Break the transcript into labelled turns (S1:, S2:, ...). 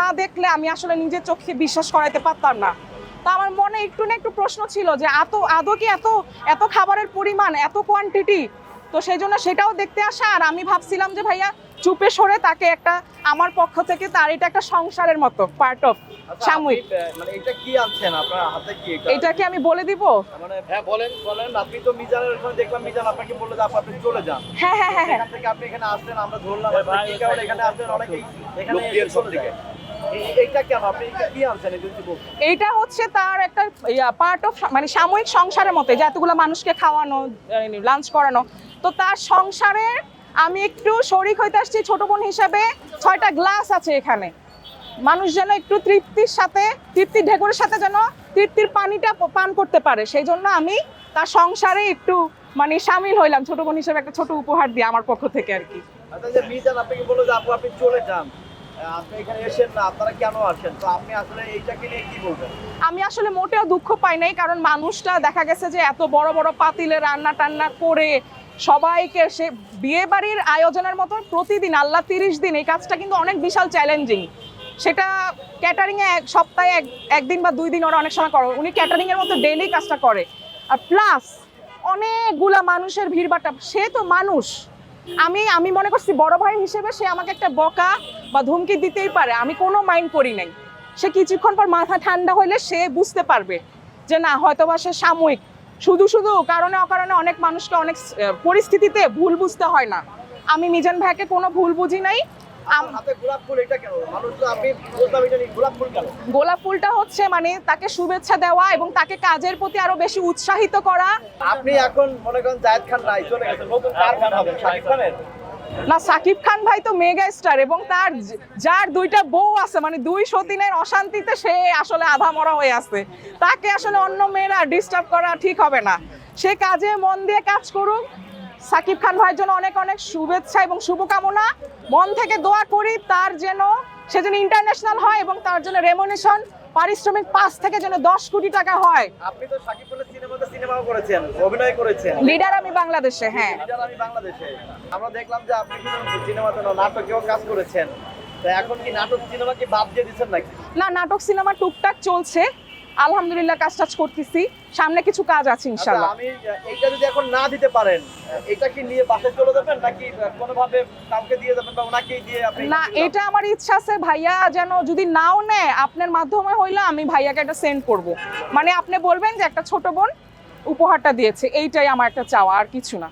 S1: না দেখলে আমি আসলে নিজের চোখে বিশ্বাস করাইতে পারতাম না। তো আমার মনে একটু না একটু প্রশ্ন ছিল যে এত আদৌ কি এত এত খাবারের পরিমাণ এত কোয়ান্টিটি তো সেই জন্য সেটাও দেখতে আসা আর আমি ভাবছিলাম যে ভাইয়া চুপে সরে তাকে একটা আমার পক্ষ থেকে তার এটা একটা সংসারের মতো পার্ট অফ
S2: আচ্ছা,
S1: সাময়িক।
S2: মানে এটা কি আনছেন? আপনার হাতে কি এটা?
S1: এটা কি আমি বলে দিব?
S2: মানে হ্যাঁ বলেন বলেন। আপনি তো মিজানের ওখানে দেখলাম মিজান আপনাকে বলল যে আপনি চলে যান।
S1: হ্যাঁ হ্যাঁ হ্যাঁ হ্যাঁ।
S2: এখান থেকে আপনি এখানে আসলেন আমরা ধরলাম। আপনি কি কারণে এখানে আসলেন? অনেকেই এখানে এসে চলে এটা
S1: হচ্ছে তার একটা পার্ট অফ মানে সাময়িক সংসারের মতো যে এতগুলো মানুষকে খাওয়ানো লাঞ্চ করানো। তো তার সংসারে আমি একটু শরিক হইতে আসছি ছোট বোন হিসাবে ছয়টা গ্লাস আছে এখানে। মানুষ যেন একটু তৃপ্তির সাথে তৃপ্তির ঢেকুরের সাথে যেন তৃপ্তির পানিটা পান করতে পারে। সেই জন্য আমি তার সংসারে একটু মানে সামিল হইলাম ছোট বোন হিসেবে একটা ছোট উপহার দিয়ে আমার পক্ষ থেকে আর কি।
S2: আচ্ছা আপনি চলে যান?
S1: আমি আসলে মোটেও দুঃখ পাই নাই, কারণ মানুষটা দেখা গেছে যে এত বড় বড় পাতিলে রান্না টান্না করে সবাইকে সে বিয়ে বাড়ির আয়োজনের মতো প্রতিদিন, আল্লাহ তিরিশ দিন, এই কাজটা কিন্তু অনেক বিশাল চ্যালেঞ্জিং। সেটা ক্যাটারিংয়ে এক সপ্তাহে এক, একদিন বা দুই দিন ওরা অনেক সময় করে, উনি ক্যাটারিংয়ের মতো ডেইলি কাজটা করে। আর প্লাস অনেকগুলা মানুষের ভিড়ভাট্টা সে তো মানুষ। আমি আমি মনে করছি বড় ভাই হিসেবে সে আমাকে একটা বকা বা ধমকি দিতেই পারে আমি কোনো মাইন্ড করি নাই। সে কিছুক্ষণ পর মাথা ঠান্ডা হইলে সে বুঝতে পারবে যে না হয়তো বা সে সাময়িক। শুধু শুধু কারণে অকারণে অনেক মানুষকে অনেক পরিস্থিতিতে ভুল বুঝতে হয় না। আমি মিজান ভাইকে কোনো ভুল বুঝি নাই।
S2: গোলাপ
S1: ফুলটা হচ্ছে মানে তাকে শুভেচ্ছা দেওয়া এবং তাকে কাজের প্রতি আরও বেশি উৎসাহিত করা।
S2: আপনি এখন মনে করেন জায়েদ খান নাই চলে গেছেন। নতুন কার খান হবেন শাকিব খানের?
S1: না, সাকিব খান ভাই তো মেগা স্টার এবং তার যার দুইটা বউ আছে মানে দুই সতীনের অশান্তিতে সে আসলে আধা মরা হয়ে আছে। তাকে আসলে অন্য মেয়েরা ডিস্টার্ব করা ঠিক হবে না। সে কাজে মন দিয়ে কাজ করুক। সাকিব খান ভাইয়ের জন্য অনেক অনেক শুভেচ্ছা এবং শুভকামনা। মন থেকে দোয়া করি তার যেন সে যেন ইন্টারন্যাশনাল হয় এবং তার জন্য রেমুনেশন পারিশ্রমিক পাঁচ থেকে যেন দশ কোটি টাকা হয়।
S2: আপনি তো সিনেমাতে সিনেমাও করেছেন অভিনয় করেছেন।
S1: লিডার আমি বাংলাদেশে হ্যাঁ।
S2: লিডার আমি বাংলাদেশে। আমরা দেখলাম যে আপনি সিনেমাতে নাটকেও কাজ করেছেন। তো এখন কি নাটক সিনেমা কি বাদ দিয়ে দিচ্ছেন নাকি?
S1: না নাটক সিনেমা টুকটাক চলছে। আলহামদুলিল্লাহ কাজ টাজ করতেছি। সামনে কিছু কাজ আছে
S2: আচ্ছা,
S1: ইনশাল্লাহ।
S2: আমি এইটা যদি এখন না দিতে পারেন এটা কি নিয়ে বাসে চলে যাবেন নাকি কোনোভাবে কাউকে দিয়ে যাবেন বা ওনাকেই দিয়ে আপনি
S1: না এটা আমার ইচ্ছা আছে ভাইয়া যেন যদি নাও নেয় আপনার মাধ্যমে হইলে আমি ভাইয়াকে এটা সেন্ড করব। মানে আপনি বলবেন যে একটা ছোট বোন উপহারটা দিয়েছে এইটাই আমার একটা চাওয়া আর কিছু না।